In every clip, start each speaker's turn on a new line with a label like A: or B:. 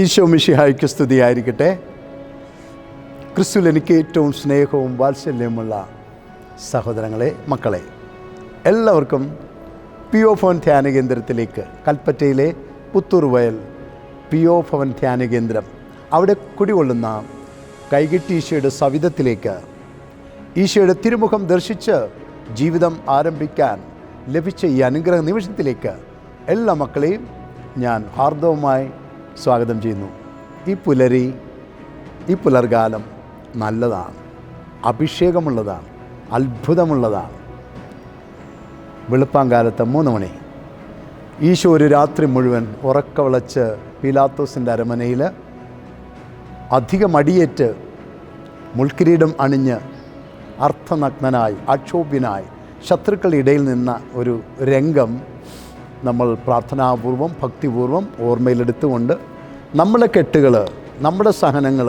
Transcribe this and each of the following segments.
A: ഈശോ മിഷിഹായ്ക്ക് സ്തുതിയായിരിക്കട്ടെ. ക്രിസ്തുവിൽ എനിക്ക് ഏറ്റവും സ്നേഹവും വാത്സല്യവുമുള്ള സഹോദരങ്ങളെ മക്കളെ എല്ലാവർക്കും പി ഒ ഭവൻ ധ്യാന കേന്ദ്രത്തിലേക്ക് കൽപ്പറ്റയിലെ പുത്തൂർ വയൽ പി ഒ ഭവൻ ധ്യാന കേന്ദ്രം അവിടെ കുടികൊള്ളുന്ന കൈകിട്ടി ഈശോയുടെ സവിധത്തിലേക്ക് ഈശോയുടെ തിരുമുഖം ദർശിച്ച് ജീവിതം ആരംഭിക്കാൻ ലഭിച്ച ഈ അനുഗ്രഹ നിമിഷത്തിലേക്ക് എല്ലാ മക്കളെയും ഞാൻ ഹാർദവമായി സ്വാഗതം ചെയ്യുന്നു. ഈ പുലരി ഈ പുലർകാലം നല്ലതാണ്. അഭിഷേകമുള്ളതാണ് അത്ഭുതമുള്ളതാണ്. വെളുപ്പാങ്കാലത്ത് മൂന്ന് മണി. ഈശോ ഒരു രാത്രി മുഴുവൻ ഉറക്കവിളച്ച് പീലാത്തോസിന്റെ അരമനയിൽ അധികം അടിയേറ്റ് മുൾക്കിരീടം അണിഞ്ഞ് അർത്ഥനഗ്നനായി അക്ഷോഭ്യനായി ശത്രുക്കളുടെ ഇടയിൽ നിന്ന ഒരു രംഗം നമ്മൾ പ്രാർത്ഥനാപൂർവം ഭക്തിപൂർവം ഓർമ്മയിലെടുത്തുകൊണ്ട് നമ്മളെ കെട്ടുകൾ നമ്മുടെ സഹനങ്ങൾ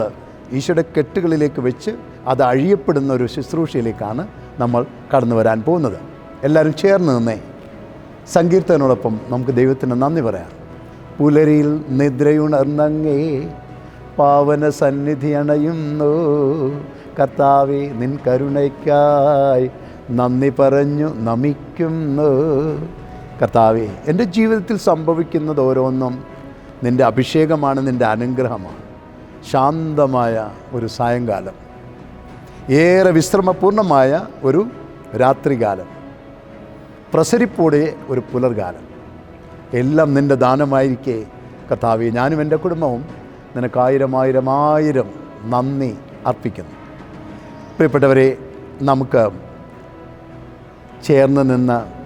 A: ഈശോയുടെ കെട്ടുകളിലേക്ക് വെച്ച് അത് അഴിയപ്പെടുന്ന ഒരു ശുശ്രൂഷയിലേക്കാണ് നമ്മൾ കടന്നു വരാൻ പോകുന്നത്. എല്ലാവരും ചേർന്ന് നിന്നേ. സങ്കീർത്തനോടൊപ്പം നമുക്ക് ദൈവത്തിന് നന്ദി പറയാം. പുലരിയിൽ നിദ്രയുണർന്നങ്ങേ പാവന സന്നിധി അണയുന്നു. കർത്താവെ നിൻ കരുണയ്ക്കായി നന്ദി പറഞ്ഞു നമിക്കുന്നു. കർത്താവെ എന്റെ ജീവിതത്തിൽ സംഭവിക്കുന്നത് ഓരോന്നും നിന്റെ അഭിഷേകമാണ് നിന്റെ അനുഗ്രഹമാണ്. ശാന്തമായ ഒരു സായങ്കാലം. ഏറെ വിശ്രമപൂർണമായ ഒരു രാത്രികാലം. പ്രസരിപ്പോടെ ഒരു പുലർകാലം. എല്ലാം നിന്റെ ദാനമായിരിക്കെ. കർത്താവെ ഞാനും എന്റെ കുടുംബവും നിനക്ക് ആയിരം ആയിരം ആയിരം നന്ദി അർപ്പിക്കുന്നു. പ്രിയപ്പെട്ടവരെ നമുക്ക് ചേർന്ന് നിന്ന്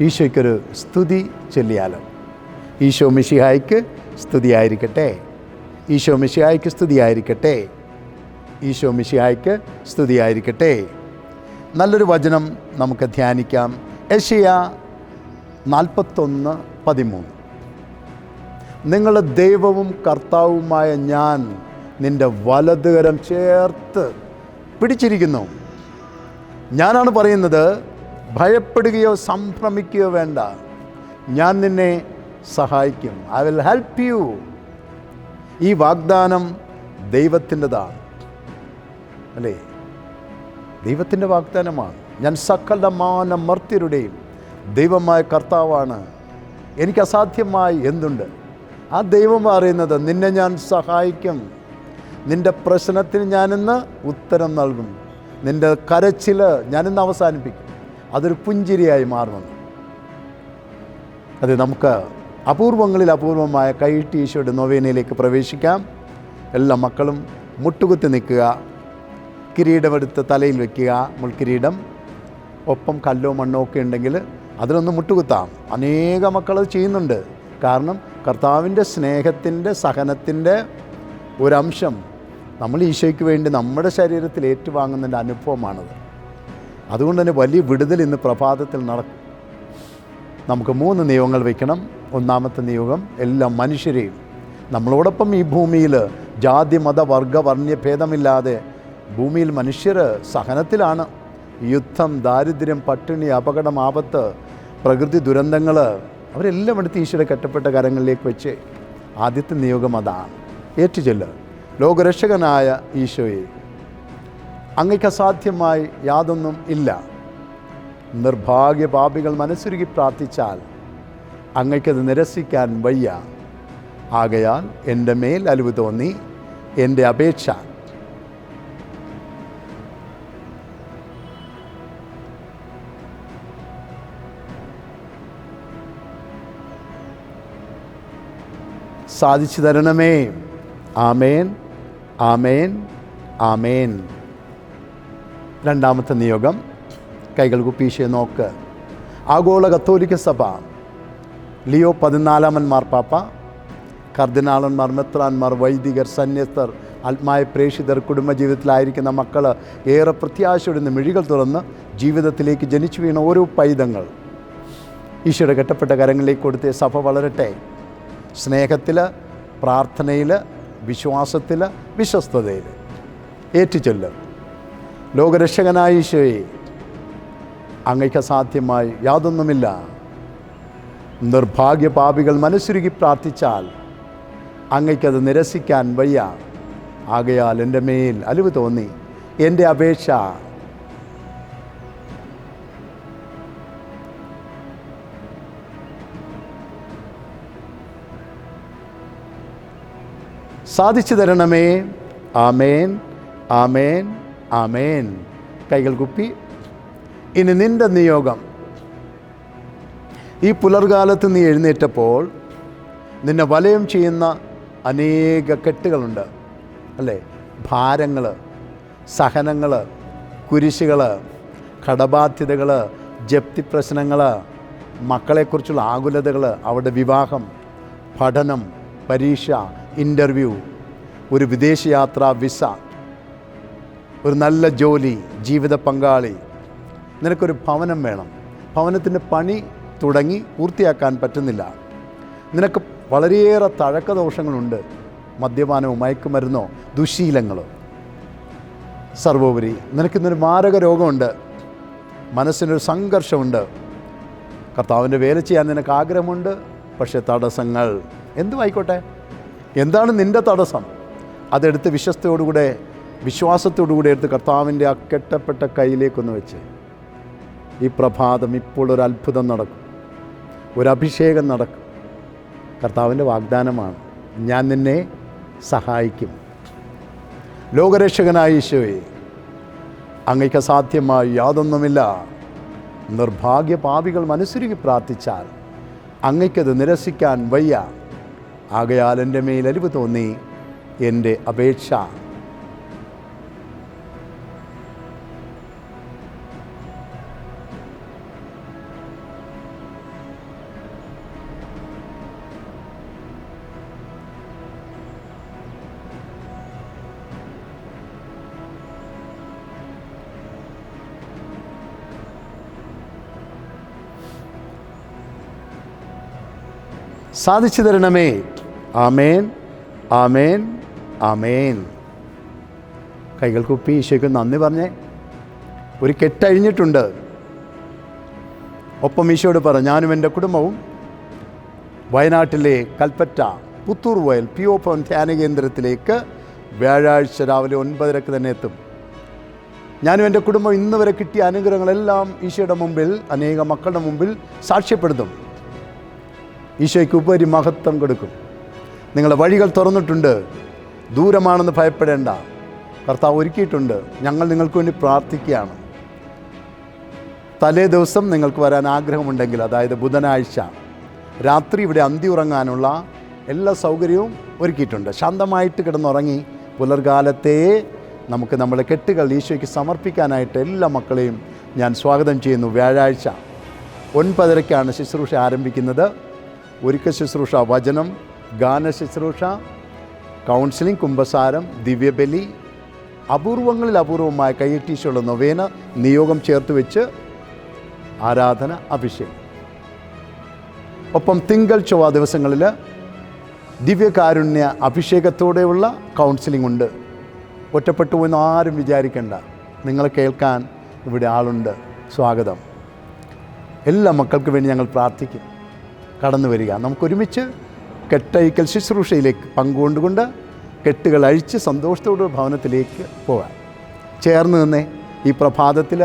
A: ഈശോയ്ക്കൊരു സ്തുതി ചൊല്ലിയാലോ. ഈശോ മിഷിഹായ്ക്ക് സ്തുതിയായിരിക്കട്ടെ. ഈശോ മിഷിഹായ്ക്ക് സ്തുതിയായിരിക്കട്ടെ. ഈശോ മിഷിഹായ്ക്ക് സ്തുതിയായിരിക്കട്ടെ. നല്ലൊരു വചനം നമുക്ക് ധ്യാനിക്കാം. ഏഷ്യ നാൽപ്പത്തൊന്ന് പതിമൂന്ന്. നിങ്ങളുടെ ദൈവവും കർത്താവുമായ ഞാൻ നിന്റെ വലതുകരം ചേർത്ത് പിടിച്ചിരിക്കുന്നു. ഞാനാണ് പറയുന്നത് ഭയപ്പെടുകയോ സംഭ്രമിക്കുകയോ വേണ്ട. ഞാൻ നിന്നെ സഹായിക്കും. ഐ വിൽ ഹെൽപ്പ് യു ഈ വാഗ്ദാനം ദൈവത്തിന്റെതാണ്. അല്ലേ? ദൈവത്തിന്റെ വാഗ്ദാനമാണ്. ഞാൻ സകലമാന മർത്യരുടെയും ദൈവമായ കർത്താവാണ്. എനിക്ക് അസാധ്യമായി എന്തുണ്ട്? ആ ദൈവം പറയുന്നത് നിന്നെ ഞാൻ സഹായിക്കും. നിന്റെ പ്രശ്നത്തിന് ഞാനിന്ന് ഉത്തരം നൽകും. നിന്റെ കരച്ചിൽ ഞാനിന്ന് അവസാനിപ്പിക്കും. അതൊരു പുഞ്ചിരിയായി മാറുമെന്ന് അതെ നമുക്ക് അപൂർവങ്ങളിൽ അപൂർവമായ കൈയിട്ട് ഈശോയുടെ നൊവേനയിലേക്ക് പ്രവേശിക്കാം. എല്ലാ മക്കളും മുട്ടുകുത്തി നിൽക്കുക. കിരീടമെടുത്ത് തലയിൽ വെക്കുക മുൾക്കിരീടം. ഒപ്പം കല്ലോ മണ്ണോ ഒക്കെ ഉണ്ടെങ്കിൽ അതിലൊന്ന് മുട്ടുകുത്താം. അനേക മക്കൾ അത് ചെയ്യുന്നുണ്ട്. കാരണം കർത്താവിന്റെ സ്നേഹത്തിന്റെ സഹനത്തിന്റെ ഒരംശം നമ്മൾ ഈശോയ്ക്ക് വേണ്ടി നമ്മുടെ ശരീരത്തിൽ ഏറ്റുവാങ്ങുന്നതിന്റെ അനുഭവമാണത്. അതുകൊണ്ട് തന്നെ വലിയ വിടുതൽ ഇന്ന് പ്രഭാതത്തിൽ നടക്കും. നമുക്ക് മൂന്ന് നിയമങ്ങൾ വയ്ക്കണം ഒന്നാമത്തെ നിയോഗം എല്ലാ മനുഷ്യരെയും നമ്മളോടൊപ്പം ഈ ഭൂമിയിൽ ജാതി മത വർഗ വർണ്യ ഭേദമില്ലാതെ ഭൂമിയിൽ മനുഷ്യർ സഹനത്തിലാണ്. യുദ്ധം ദാരിദ്ര്യം പട്ടിണി അപകടം ആപത്ത് പ്രകൃതി ദുരന്തങ്ങൾ അവരെല്ലാം എടുത്ത് ഈശ്വര കെട്ടപ്പെട്ട കരങ്ങളിലേക്ക് വെച്ച് ആദ്യത്തെ നിയോഗം അതാണ്. ഏറ്റുചൊല്ല്. ലോകരക്ഷകനായ ഈശോയെ അങ്ങയ്ക്ക് അസാധ്യമായി യാതൊന്നും ഇല്ല. നിർഭാഗ്യ പാപികൾ മനസ്സുരുകി പ്രാർത്ഥിച്ചാൽ അങ്ങയ്ക്കത് നിരസിക്കാൻ വയ്യ. ആകയാൽ എന്റെ മേൽ അലിവ് തോന്നി എന്റെ അപേക്ഷ. സാധിച്ചു തരണമേ. ആമേൻ ആമേൻ ആമേൻ. രണ്ടാമത്തെ നിയോഗം. കൈകൾ കുപ്പീശയെ നോക്ക്. ആഗോള കത്തോലിക്ക സഭ. ലിയോ പതിനാലാമൻ മാർപ്പാപ്പ കർദിനാളന്മാർ മെത്രാന്മാർ വൈദികർ സന്യസ്തർ ആത്മായ പ്രേക്ഷിതർ കുടുംബജീവിതത്തിലായിരിക്കുന്ന മക്കൾ ഏറെ പ്രത്യാശയോടെ മിഴികൾ തുറന്ന് ജീവിതത്തിലേക്ക് ജനിച്ചു വീണ ഓരോ പൈതങ്ങൾ. ഈശോയുടെ കെട്ടപ്പെട്ട കരങ്ങളിലേക്ക് കൊടുത്ത് സഭ വളരട്ടെ. സ്നേഹത്തിൽ പ്രാർത്ഥനയിൽ വിശ്വാസത്തിൽ വിശ്വസ്തതയിൽ ഏറ്റുചൊല്ലും. ലോകരക്ഷകനായ ഈശോയെ അങ്ങയ്ക്ക് അസാധ്യമായി യാതൊന്നുമില്ല. നിർഭാഗ്യ പാപികൾ മനസ്സുരുകി പ്രാർത്ഥിച്ചാൽ അങ്ങയ്ക്കത് നിരസിക്കാൻ വയ്യ. ആകയാൽ എന്റെ മേൽ അലിവ് തോന്നി. എന്റെ അപേക്ഷ സാധിച്ചു തരണമേ. ആമേൻ. ആമേൻ. ആമേൻ. കൈകൾ കുപ്പി. ഇനി നിന്റെ നിയോഗം. ഈ പുലർകാലത്ത് നീ എഴുന്നേറ്റപ്പോൾ നിന്നെ വലയം ചെയ്യുന്ന അനേക കെട്ടുകളുണ്ട്. അല്ലേ? ഭാരങ്ങൾ സഹനങ്ങൾ കുരിശുകൾ കടബാധ്യതകൾ ജപ്തി പ്രശ്നങ്ങൾ മക്കളെക്കുറിച്ചുള്ള ആകുലതകൾ അവരുടെ വിവാഹം പഠനം പരീക്ഷ ഇന്റർവ്യൂ ഒരു വിദേശയാത്ര വിസ ഒരു നല്ല ജോലി ജീവിത പങ്കാളി. നിനക്കൊരു ഭവനം വേണം. ഭവനത്തിന്റെ പണി തുടങ്ങി പൂർത്തിയാക്കാൻ പറ്റുന്നില്ല. നിനക്ക് വളരെയേറെ തഴക്കദോഷങ്ങളുണ്ട്. മദ്യപാനവും മയക്കുമരുന്നോ ദുശീലങ്ങളോ. സർവോപരി നിനക്കിന്നൊരു മാരക രോഗമുണ്ട്. മനസ്സിനൊരു സംഘർഷമുണ്ട്. കർത്താവിന്റെ വേല ചെയ്യാൻ നിനക്ക് ആഗ്രഹമുണ്ട്. പക്ഷേ തടസ്സങ്ങൾ. എന്തുമായിക്കോട്ടെ എന്താണ് നിന്റെ തടസ്സം? അതെടുത്ത് വിശ്വസ്തയോടുകൂടെ വിശ്വാസത്തോടുകൂടെ എടുത്ത് കർത്താവിന്റെ ആ കെട്ടപ്പെട്ട കയ്യിലേക്കൊന്ന് വെച്ച്. ഈ പ്രഭാതം ഇപ്പോൾ ഒരു അത്ഭുതം നടക്കും. ഒരു അഭിഷേകം നടക്കും. കർത്താവിന്റെ വാഗ്ദാനമാണ്. ഞാൻ നിന്നെ സഹായിക്കും. ലോകരക്ഷകനായ ഈശോയെ അങ്ങയ്ക്ക് അസാധ്യമായി യാതൊന്നുമില്ല. നിർഭാഗ്യ പാപികൾ മനസ്സുരുകി പ്രാർത്ഥിച്ചാൽ അങ്ങയ്ക്കത് നിരസിക്കാൻ വയ്യ. ആകയാൽ എന്റെ അലിവ് തോന്നി. എന്റെ അപേക്ഷ സാധിച്ചു തരണമേ ആമേൻ. ആമേൻ. ആമേൻ. കൈകൾ കുപ്പി ഈശോയ്ക്ക് നന്ദി പറഞ്ഞേ ഒരു കെട്ടഴിഞ്ഞിട്ടുണ്ട്. ഒപ്പം ഈശോയോട് പറ ഞാനും എന്റെ കുടുംബവും വയനാട്ടിലെ കൽപ്പറ്റ പുത്തൂർ വയൽ പി ഒ ഭവൻ ധ്യാന കേന്ദ്രത്തിലേക്ക് വ്യാഴാഴ്ച രാവിലെ ഒൻപതരക്ക് തന്നെ എത്തും. ഞാനും എന്റെ കുടുംബം ഇന്ന് വരെ കിട്ടിയ അനുഗ്രഹങ്ങളെല്ലാം ഈശോയുടെ മുമ്പിൽ അനേക മക്കളുടെ മുമ്പിൽ സാക്ഷ്യപ്പെടുത്തും. ഈശോയ്ക്ക് ഉപരി മഹത്വം കൊടുക്കും. നിങ്ങളുടെ വഴികൾ തുറന്നിട്ടുണ്ട്. ദൂരമാണെന്ന് ഭയപ്പെടേണ്ട. കർത്താവ് ഒരുക്കിയിട്ടുണ്ട്. ഞങ്ങൾ നിങ്ങൾക്ക് വേണ്ടി പ്രാർത്ഥിക്കുകയാണ്. തലേ ദിവസം നിങ്ങൾക്ക് വരാൻ ആഗ്രഹമുണ്ടെങ്കിൽ അതായത് ബുധനാഴ്ച രാത്രി ഇവിടെ അന്തി ഉറങ്ങാനുള്ള എല്ലാ സൗകര്യവും ഒരുക്കിയിട്ടുണ്ട്. ശാന്തമായിട്ട് കിടന്നുറങ്ങി പുലർകാലത്തെ നമുക്ക് നമ്മുടെ കെട്ടുകൾ ഈശോയ്ക്ക് സമർപ്പിക്കാനായിട്ട് എല്ലാ മക്കളെയും ഞാൻ സ്വാഗതം ചെയ്യുന്നു. വ്യാഴാഴ്ച ഒൻപതരയ്ക്കാണ് ശുശ്രൂഷ ആരംഭിക്കുന്നത്. ഒരുക്ക ശുശ്രൂഷ വചനം ഗാന ശുശ്രൂഷ കൗൺസിലിംഗ് കുംഭസാരം ദിവ്യബലി അപൂർവങ്ങളിൽ അപൂർവമായ കൈയറ്റീശുള്ള നൊവേന നിയോഗം ചേർത്ത് വെച്ച് ആരാധന അഭിഷേകം. ഒപ്പം തിങ്കൾ ചൊവ്വ ദിവസങ്ങളിൽ ദിവ്യകാരുണ്യ അഭിഷേകത്തോടെയുള്ള കൗൺസിലിംഗ് ഉണ്ട്. ഒറ്റപ്പെട്ടു എന്ന് ആരും വിചാരിക്കേണ്ട. നിങ്ങളെ കേൾക്കാൻ ഇവിടെ ആളുണ്ട്. സ്വാഗതം. എല്ലാ മക്കൾക്ക് വേണ്ടി ഞങ്ങൾ പ്രാർത്ഥിക്കും. കടന്നു വരിക. നമുക്കൊരുമിച്ച് കെട്ടഴിക്കൽ ശുശ്രൂഷയിലേക്ക് പങ്കുകൊണ്ടുകൊണ്ട് കെട്ടുകൾ അഴിച്ച് സന്തോഷത്തോടെ ഭവനത്തിലേക്ക് പോകാം. ചേർന്ന് നിന്നേ ഈ പ്രഭാതത്തിൽ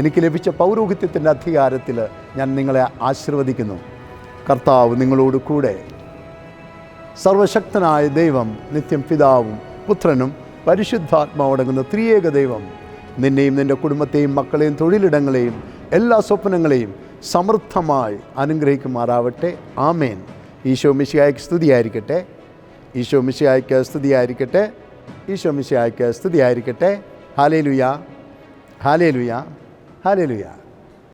A: എനിക്ക് ലഭിച്ച പൗരോഹിത്യത്തിന്റെ അധികാരത്തിൽ ഞാൻ നിങ്ങളെ ആശീർവദിക്കുന്നു. കർത്താവ് നിങ്ങളോട് കൂടെ സർവശക്തനായ ദൈവം നിത്യം പിതാവും പുത്രനും പരിശുദ്ധാത്മാവടങ്ങുന്ന ത്രിയേക ദൈവം നിന്നെയും നിന്റെ കുടുംബത്തെയും മക്കളെയും തൊഴിലിടങ്ങളെയും എല്ലാ സ്വപ്നങ്ങളെയും സമൃദ്ധമായി അനുഗ്രഹിക്കുമാറാവട്ടെ. ആമേൻ. ഈശോ മിശിയായ്ക്ക് സ്തുതിയായിരിക്കട്ടെ. ഈശോ മിശിയായ്ക്ക് സ്തുതിയായിരിക്കട്ടെ. ഈശോ മിശിയായ്ക്ക് സ്തുതിയായിരിക്കട്ടെ. ഹാലേ ലുയ ഹാലേ ലുയ ഹാലേ ലുയ